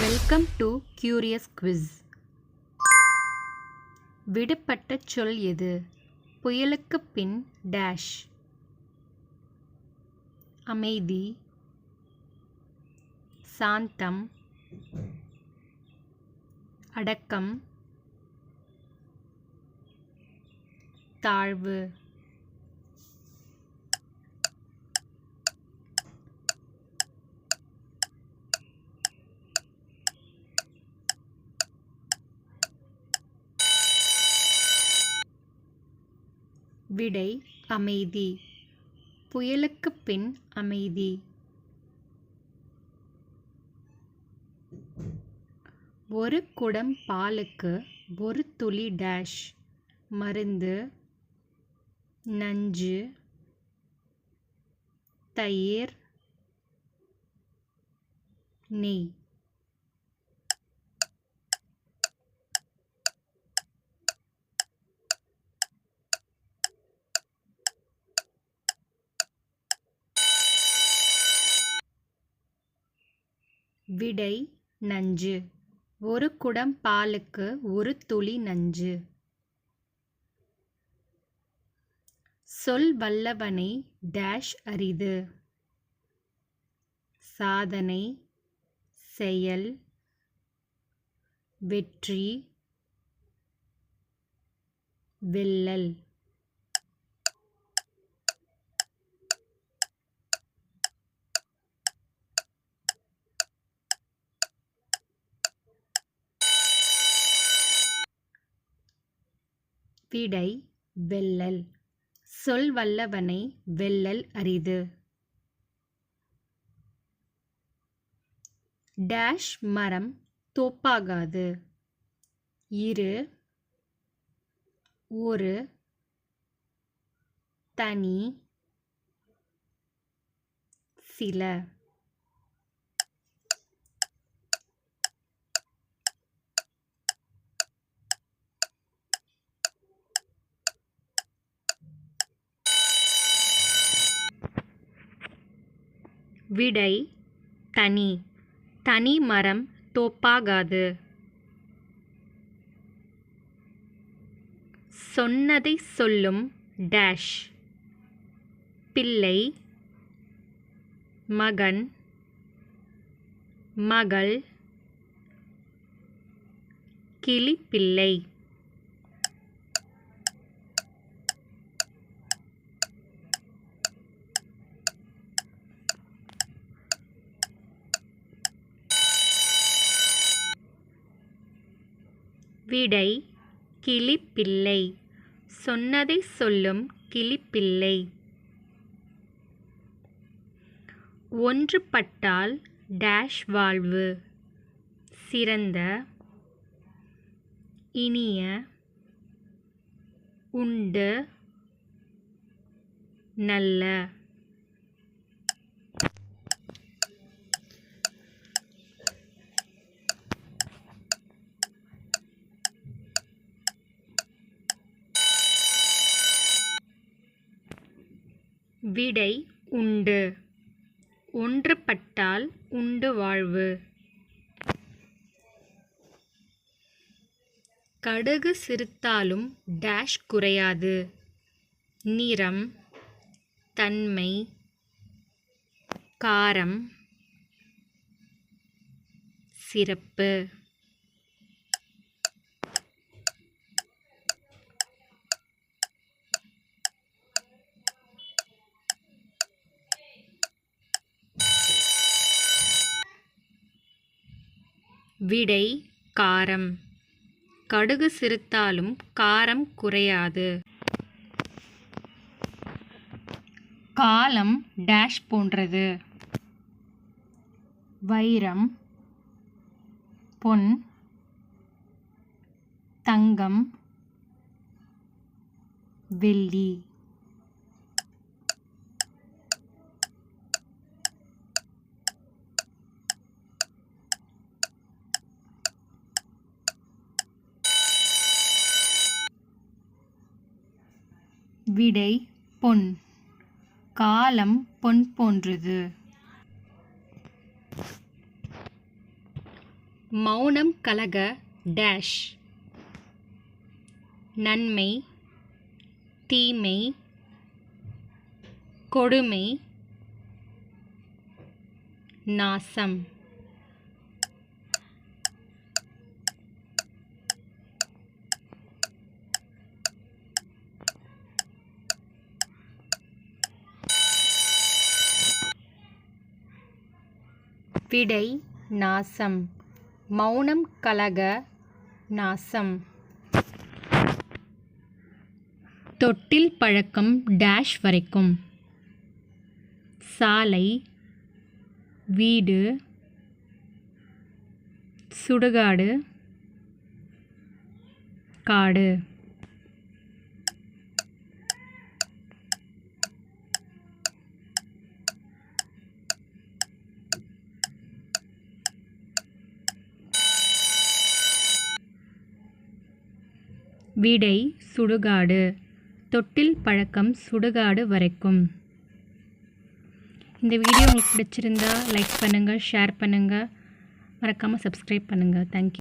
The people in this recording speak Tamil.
வெல்கம் டு கியூரியஸ் குவிஸ் விடுபட்ட சொல் எது? புயலுக்கு பின் டேஷ் அமைதி. சாந்தம். அடக்கம். தாழ்வு. விடை அமைதி. புயலுக்கு பின் அமைதி. ஒரு குடம் பாலுக்கு ஒரு துளி டேஷ். மருந்து நஞ்சு தயிர் நெய். விடை நஞ்சு. ஒரு குடம் பாலுக்கு ஒரு துளி நஞ்சு. சொல் வல்லவனை டேஷ் அரிது. சாதனை செயல் வெற்றி வெல்லல். விடை வெல்லல் சொல் வல்லவனை வெல்லல் அரிது. டேஷ் மரம் தோப்பாகாது. இரு ஒரு தனி சில. விடை தனி. தனி மரம் தோப்பாகாது. சொன்னதை சொல்லும் டேஷ். பிள்ளை மகன் மகள் கிளிப்பிள்ளை விடை கிளிப்பிள்ளை. சொன்னதை சொல்லும் கிளிப்பிள்ளை. ஒன்றுபட்டால் டேஷ் வாழ்வு. சிறந்த. இனிய. உண்டு. நல்ல. விடை உண்டு. ஒன்றுபட்டால் உண்டு வாழ்வு. கடுகு சிறுத்தாலும் டேஷ் குறையாது. நிறம் தன்மை காரம் சிறப்பு. விடை காரம். கடுகு சிறுத்தாலும் காரம் குறையாது. காலம் டேஷ் போன்றது. வைரம் பொன் தங்கம் வெள்ளி. விடை பொன். காலம் பொன் போன்றது. மௌனம் கலக டேஷ். நன்மை தீமை கொடுமை நாசம். விடை நாசம். மௌனம் கலக நாசம். தொட்டில் பழக்கம் டேஷ் வரைக்கும். சாலை வீடு சுடுகாடு காடு. விடை சுடுகாடு. தொட்டில் பழக்கம் சுடுகாடு வரைக்கும். இந்த வீடியோ உங்களுக்கு பிடிச்சிருந்தா லைக் பண்ணுங்கள் ஷேர் பண்ணுங்கள் மறக்காமல் சப்ஸ்கிரைப் பண்ணுங்கள் தேங்க்யூ